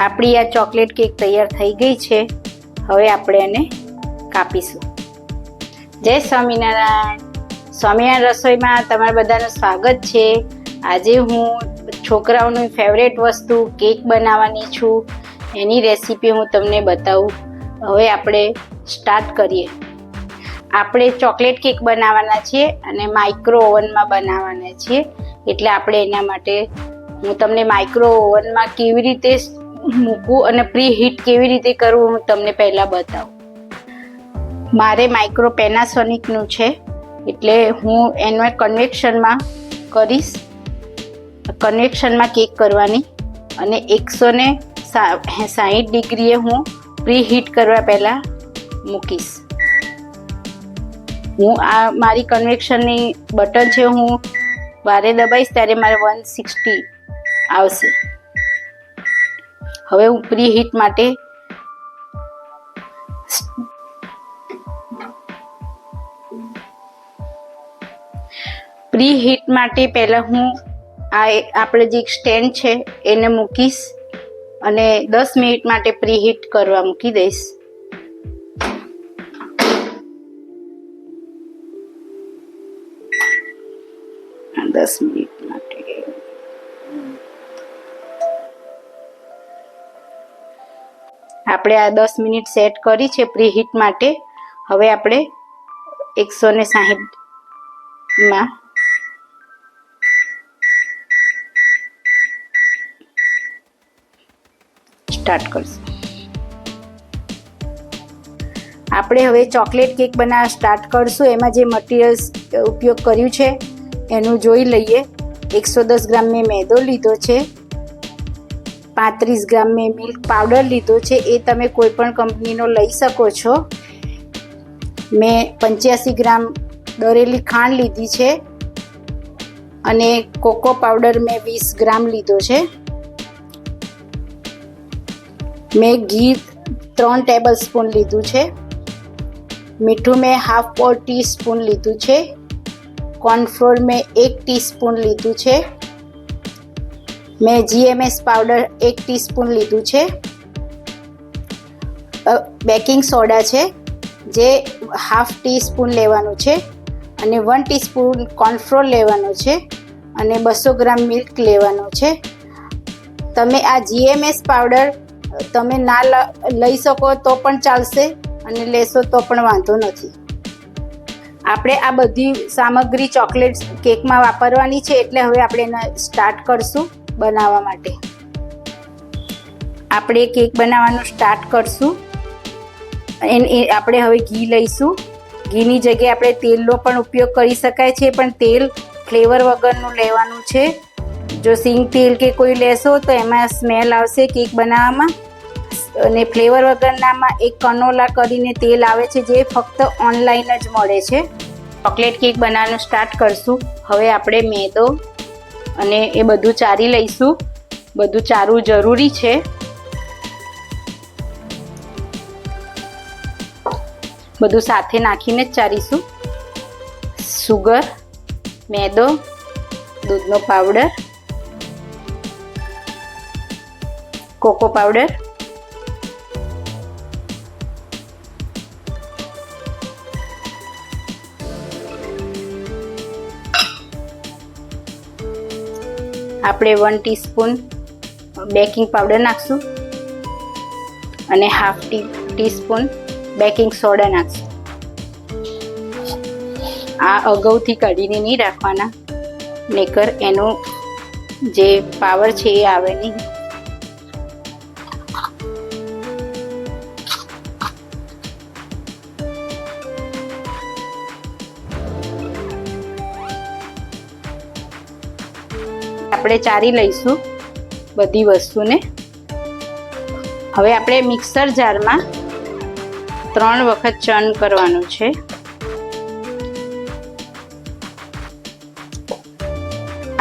આપણી આ chocolate cake તૈયાર થઈ ગઈ છે. હવે આપણે એને કાપીશું. જય સ્વામિનારાયણ. સ્વામિનારાયણ રસોઈમાં તમારા બધાનું સ્વાગત છે. આજે હું છોકરાઓની ફેવરેટ વસ્તુ કેક બનાવવાની છું. એની રેસીપી હું તમને બતાવું. હવે આપણે સ્ટાર્ટ કરીએ. આપણે ચોકલેટ કેક બનાવવાના છીએ અને માઇક્રો ઓવનમાં બનાવવાના છીએ. એટલે આપણે એના માટે હું તમને માઇક્રો ઓવનમાં કેવી રીતે મૂકવું અને પ્રી હીટ કેવી રીતે કરવું હું તમને પહેલાં બતાવું. મારે માઇક્રો પેનાસોનિકનું છે, એટલે હું એને કન્વેક્શનમાં કરીશ. કન્વેક્શનમાં કેક કરવાની અને એકસો ને સાહીઠ ડિગ્રીએ હું પ્રી હીટ કરવા પહેલાં મૂકીશ. હું આ મારી કન્વેક્શનની બટન છે, હું વારે દબાઈશ, ત્યારે મારે વન સિક્સટી આવશે. હવે હું પ્રી હીટ માટે પ્રી હીટ માટે પહેલાં હું આ આપણે જે સ્ટેન્ડ છે, એને મૂકીશ અને દસ મિનિટ માટે પ્રી હીટ કરવા મૂકી દઈશ. દસ મિનિટ. આપણે આ દસ મિનિટ સેટ કરી છે પ્રી હીટ માટે. હવે આપણે એકસો ને સાહીઠમાં સ્ટાર્ટ કરશું. આપણે હવે ચોકલેટ કેક બનાવવા સ્ટાર્ટ કરશું. એમાં જે મટીરિયલ્સ ઉપયોગ કર્યું છે, એનું જોઈ લઈએ. એકસો દસ ગ્રામ મેં મેદો લીધો છે. પાંત્રીસ ગ્રામ મેં મિલ્ક પાવડર લીધો છે. એ તમે કોઈપણ કંપનીનો લઈ શકો છો. મેં પંચ્યાસી ગ્રામ દરેલી ખાંડ લીધી છે અને કોકો પાવડર મેં વીસ ગ્રામ લીધો છે. મેં ઘી ત્રણ ટેબલ સ્પૂન લીધું છે. મીઠું મેં હાફ પોર ટી સ્પૂન લીધું છે. કોર્નફ્લોર મેં એક ટીસ્પૂન લીધું છે. મેં જીએમએસ પાવડર એક ટીસ્પૂન લીધું છે. બેકિંગ સોડા છે, જે હાફ ટીસ્પૂન લેવાનું છે અને વન ટીસ્પૂન કોર્નફ્લોર લેવાનો છે અને બસો ગ્રામ મિલ્ક લેવાનો છે. તમે આ જીએમએસ પાવડર તમે ના લઈ શકો તો પણ ચાલશે અને લેશો તો પણ વાંધો નથી. આપણે આ બધી સામગ્રી ચોકલેટ કેકમાં વાપરવાની છે એટલે હવે આપણે એને સ્ટાર્ટ કરશું. બનાવવા માટે. આપણે કેક બનાવવાનું સ્ટાર્ટ કરશું. એ આપણે હવે ઘી લઈશું. ઘીની જગ્યાએ આપણે તેલનો પણ ઉપયોગ કરી શકાય છે, પણ તેલ ફ્લેવર વગરનું લેવાનું છે. જો સિંગ તેલ કે કોઈ લેશો તો એમાં સ્મેલ આવશે કેક બનાવવામાં. અને ફ્લેવર વગરનામાં એક કનોલા કરીને તેલ આવે છે, જે ફક્ત ઓનલાઈન જ મળે છે. ચોકલેટ કેક બનાવવાનું સ્ટાર્ટ કરશું. હવે આપણે મેદો અને એ બધું ચારી લઈશું. બધું ચારવું જરૂરી છે. બધું સાથે નાખીને જ ચારીશું. સુગર, મેદો, દૂધનો પાવડર કોકો પાવડર આપણે વન ટીસ્પૂન બેકિંગ પાવડર નાખશું. અને half tea teaspoon baking soda નાખશું. આ અગાઉથી કાઢીને નહીં રાખવાના. નહીકર એનો જે પાવર છે એ આવે નહીં. આપણે ચારી લઈશું બધી વસ્તુને. હવે આપણે મિક્સર જારમાં ત્રણ વખત ચર્ન કરવાનું છે.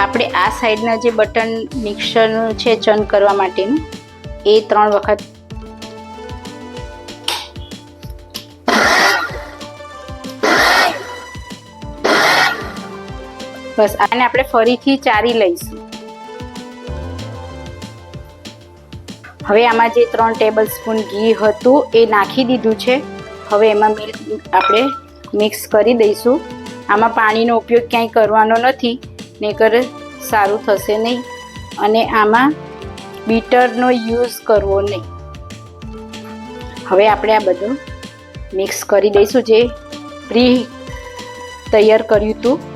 આપણે આ સાઈડના જે બટન મિક્સરનું છે ચર્ન કરવા માટેનું, એ ત્રણ વખત બસ, આને આપણે ફરીથી ચારી લઈશું. હવે આમાં જે ત્રણ ટેબલ સ્પૂન ઘી હતું, એ નાખી દીધું છે. હવે એમાં મિલ્ક આપણે મિક્સ કરી દઈશું. આમાં પાણીનો ઉપયોગ ક્યાંય કરવાનો નથી નહીકર સારું થશે નહીં. અને આમાં બીટરનો યુઝ કરવો નહીં. હવે આપણે આ બધું મિક્સ કરી દઈશું, જે પ્રી તૈયાર કર્યું હતું.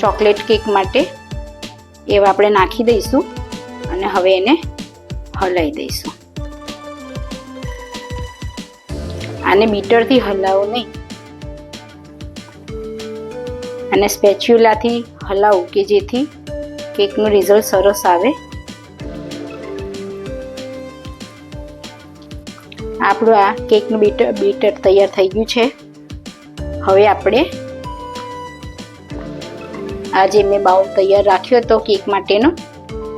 ચોકલેટ કેક માટે એવા આપણે નાખી દઈશું અને હવે એને હલાવી દઈશું. આને બીટરથી હલાવો નહીં. અને સ્પેચ્યુલાથી હલાવું કે જેથી કેકનું રિઝલ્ટ સરસ આવે. આપણું આ કેકનું બીટર બીટર તૈયાર થઈ ગયું છે. હવે આપણે આ જે મેં બાઉલ તૈયાર રાખ્યો હતો કેક માટેનો.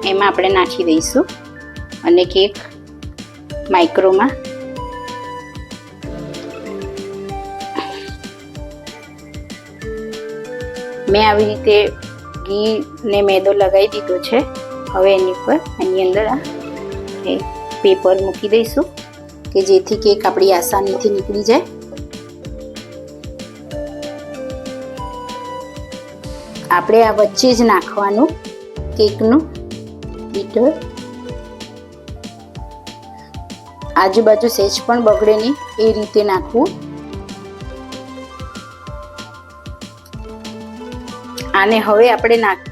એમાં આપણે નાખી દઈશું. અને કેક માઇક્રોમાં. મેં આવી રીતે ઘી ને મેદો લગાવી દીધો છે. હવે એની ઉપર, એની અંદર આ પેપર મૂકી દઈશું કે જેથી કેક આપણી આસાનીથી નીકળી જાય. આપણે આ વચ્ચે જ નાખવાનું કેકનું બીટર આજુબાજુ સેજ પણ બગડે નહીં, એ રીતે નાખવું. આને હવે આપણે નાખ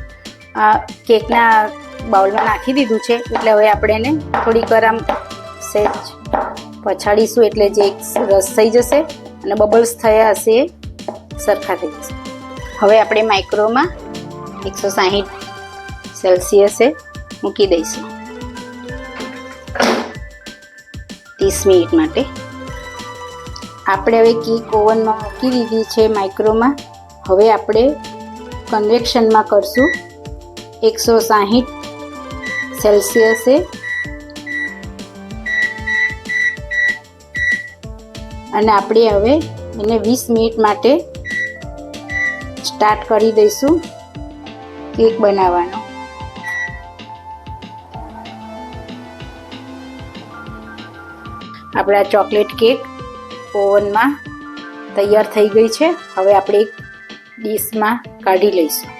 કેકના બાઉલમાં નાખી દીધું છે, એટલે હવે આપણે એને થોડીક વાર આમ સેજ પછાડીશું, એટલે જે રસ થઈ જશે અને બબલ્સ થયા હશે એ સરખા થઈ જશે. હવે આપણે માઇક્રોમાં એકસો સાહીઠ સેલ્સિયસે મૂકી દઈશું. ત્રીસ મિનિટ માટે. આપણે હવે કેક ઓવનમાં મૂકી દીધી છે માઇક્રોમાં હવે આપણે કન્વેક્શનમાં કરશું. એકસો સાહીઠ સેલ્સિયસે અને આપણે હવે એને વીસ મિનિટ માટે સ્ટાર્ટ કરી દઈશું કેક બનાવવાનો. આપણા ચોકલેટ કેક ઓવનમાં તૈયાર થઈ ગઈ છે. હવે આપણે એક ડીશમાં કાઢી લઈશું.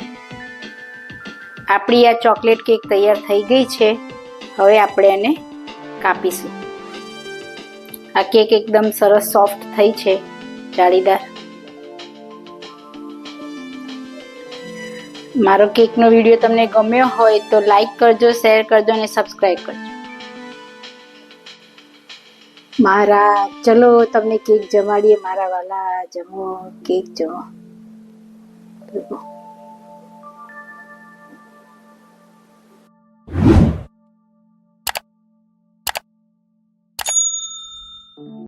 આપણી આ ચોકલેટ કેક તૈયાર થઈ ગઈ છે. હવે આપણે એને કાપીશું. આ કેક એકદમ સરસ સોફ્ટ થઈ છે, જાળીદાર. મારો કેકનો વીડિયો તમને ગમ્યો હોય તો લાઈક કરજો શેર કરજો અને સબસ્ક્રાઈબ કરજો. મારા, ચલો તમને કેક જમાડીએ. મારા વાલા જમો, કેક જમો.